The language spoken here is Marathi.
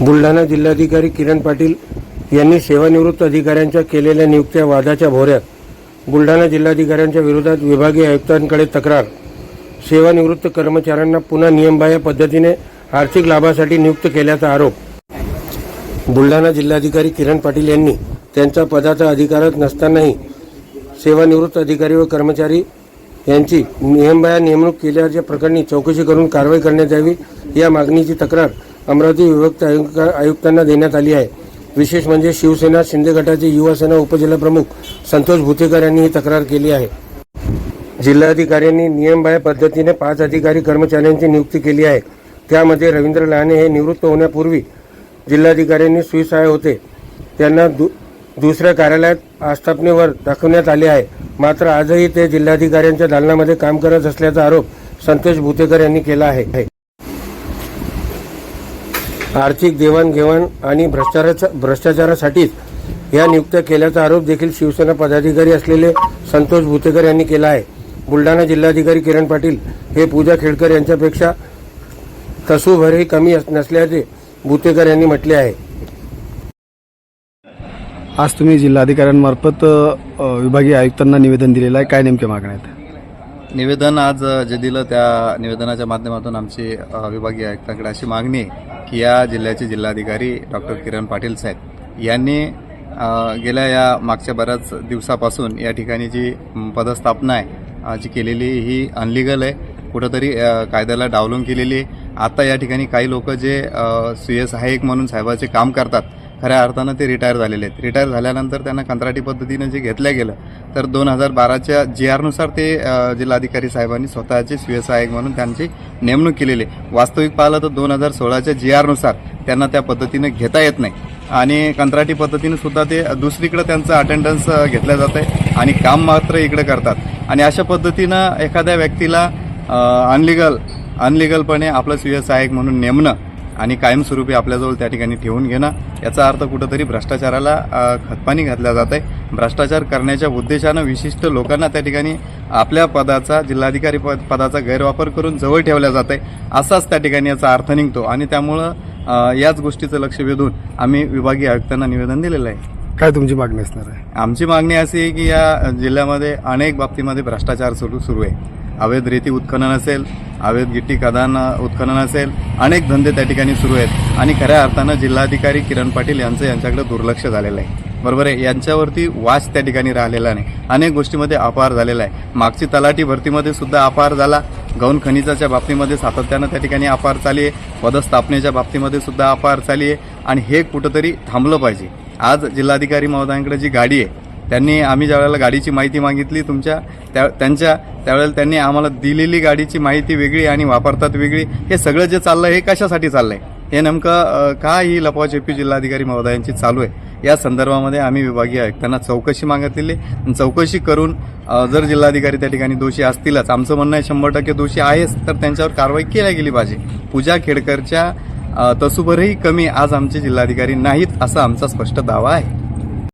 बुलढाणा जिल्हाधिकारी किरण पाटील यांनी सेवानिवृत्त अधिकाऱ्यांच्या केलेल्या नियुक्त्या वादाच्या भोऱ्यात बुलढाणा जिल्हाधिकाऱ्यांच्या विरोधात विभागीय आयुक्तांकडे तक्रार. सेवानिवृत्त कर्मचाऱ्यांना पुन्हा नियमबाह्य पद्धतीने आर्थिक लाभासाठी नियुक्त केल्याचा आरोप. बुलढाणा जिल्हाधिकारी किरण पाटील यांनी त्यांच्या पदाचा अधिकारच नसतानाही सेवानिवृत्त अधिकारी व कर्मचारी यांची नियमबाह्य नेमणूक केल्याच्या प्रकरणी चौकशी करून कारवाई करण्यात यावी या मागणीची तक्रार अमरावती विभक्त आयुक्त आयुक्तांना देण्यात आली आहे. विशेष म्हणजे शिवसेना शिंदे गटाचे युवासेना उपजिल्हाप्रमुख संतोष भुतेकर यांनी ही तक्रार केली आहे. जिल्हाधिकाऱ्यांनी नियमबाह्य पद्धतीने पाच अधिकारी कर्मचाऱ्यांची नियुक्ती केली आहे. त्यामध्ये रवींद्र लहाने हे निवृत्त होण्यापूर्वी जिल्हाधिकाऱ्यांनी सुविसहाय होते. त्यांना दु दुसऱ्या कार्यालयात आस्थापनेवर दाखवण्यात आले आहे. मात्र आजही ते जिल्हाधिकाऱ्यांच्या दालनामध्ये काम करत असल्याचा आरोप संतोष भुतेकर यांनी केला आहे. आर्थिक देवाणघेवाण आणि भ्रष्टाचारा भ्रष्टाचारासाठीच या नियुक्त्या केल्याचा आरोप देखील शिवसेना पदाधिकारी असलेले संतोष भुतेकर यांनी केला आहे. बुलढाणा जिल्हाधिकारी किरण पाटील हे पूजा खेडकर यांच्यापेक्षा तसूभरही कमी अस- नसल्याचे भुतेकर यांनी म्हटले आहे. आज तुम्ही जिल्हाधिकाऱ्यांमार्फत विभागीय आयुक्तांना निवेदन दिलेलं आहे. काय नेमक्या मागण्या आहेत? निवेदन आज जे दिलं त्या निवेदनाच्या माध्यमातून आमची विभागीय आयुक्तांकडे अशी मागणी आहे की या जिल्ह्याचे जिल्हाधिकारी डॉक्टर किरण पाटील साहेब यांनी गेल्या या मागच्या बऱ्याच दिवसापासून या ठिकाणी जी पदस्थापना आहे जी केलेली ही अनलिगल आहे. कुठंतरी कायद्याला डावलून केलेली आहे. आता या ठिकाणी काही लोक जे सुय सहाय्यक म्हणून साहेबाचे काम करतात खऱ्या अर्थानं ते रिटायर झालेले आहेत. रिटायर झाल्यानंतर त्यांना कंत्राटी पद्धतीनं जे घेतलं गेलं तर दोन हजार बाराच्या जी आरनुसार ते जिल्हाधिकारी साहेबांनी स्वतःचे स्वीय सहाय्यक म्हणून त्यांची नेमणूक केलेली आहे. वास्तविक पाहिलं तर दोन हजार सोळाच्या जी आरनुसार त्यांना त्या पद्धतीनं घेता येत नाही. आणि कंत्राटी पद्धतीनं सुद्धा ते दुसरीकडं त्यांचं अटेंडन्स घेतलं जात आहे आणि काम मात्र इकडे करतात. आणि अशा पद्धतीनं एखाद्या व्यक्तीला अनलिगल अनलिगलपणे आपलं स्वीय सहाय्यक म्हणून नेमणं आणि कायमस्वरूपी आपल्याजवळ त्या ठिकाणी ठेवून घेणं याचा अर्थ कुठंतरी भ्रष्टाचाराला खतपाणी घातल्या जात आहे भ्रष्टाचार करण्याच्या उद्देशानं विशिष्ट लोकांना त्या ठिकाणी आपल्या पदाचा जिल्हाधिकारी पद पदाचा गैरवापर करून जवळ ठेवल्या जात आहे असाच त्या ठिकाणी याचा अर्थ निघतो. आणि त्यामुळं याच गोष्टीचं लक्ष वेधून आम्ही विभागीय आयुक्तांना निवेदन दिलेलं आहे. काय तुमची मागणी असणार आहे? आमची मागणी अशी आहे की या जिल्ह्यामध्ये अनेक बाबतीमध्ये भ्रष्टाचार सुरू सुरू आहे. अवैध रेती उत्खनन असेल अवैध गिट्टी खदान उत्खनन असेल. अनेक धंदे त्या ठिकाणी सुरू आहेत. आणि खऱ्या अर्थानं जिल्हाधिकारी किरण पाटील यांचं यांच्याकडे दुर्लक्ष झालेलं आहे. बरोबर आहे? यांच्यावरती वाच त्या ठिकाणी राहिलेला नाही. अनेक गोष्टीमध्ये अपहार झालेला आहे. मागची तलाठी भरतीमध्ये सुद्धा अपहार झाला. गौण खनिजाच्या बाबतीमध्ये सातत्यानं त्या ठिकाणी अपहार चाली आहे. पदस्थापनेच्या बाबतीमध्ये सुद्धा अपहार चाली आहे. आणि हे कुठंतरी थांबलं पाहिजे. आज जिल्हाधिकारी महोदयांकडे जी गाडी आहे त्यांनी आम्ही ज्यावेळेला गाडीची माहिती मागितली तुमच्या त्या त्यांच्या त्यावेळेला त्यांनी आम्हाला दिलेली गाडीची माहिती वेगळी आणि वापरतात वेगळी. हे सगळं जे चाललंय हे कशासाठी चाललंय? हे नेमकं का ही लपवाछपी जिल्हाधिकारी महोदयांची चालू आहे? या संदर्भामध्ये आम्ही विभागीय आयुक्तांना चौकशी मागितलेली आणि चौकशी करून जर जिल्हाधिकारी त्या ठिकाणी दोषी असतीलच आमचं म्हणणं आहे शंभर टक्के दोषी आहेच तर त्यांच्यावर कारवाई केली गेली पाहिजे. पूजा खेडकरच्या तसुभरही कमी आज आमचे जिल्हाधिकारी नाहीत असा आमचा स्पष्ट दावा आहे.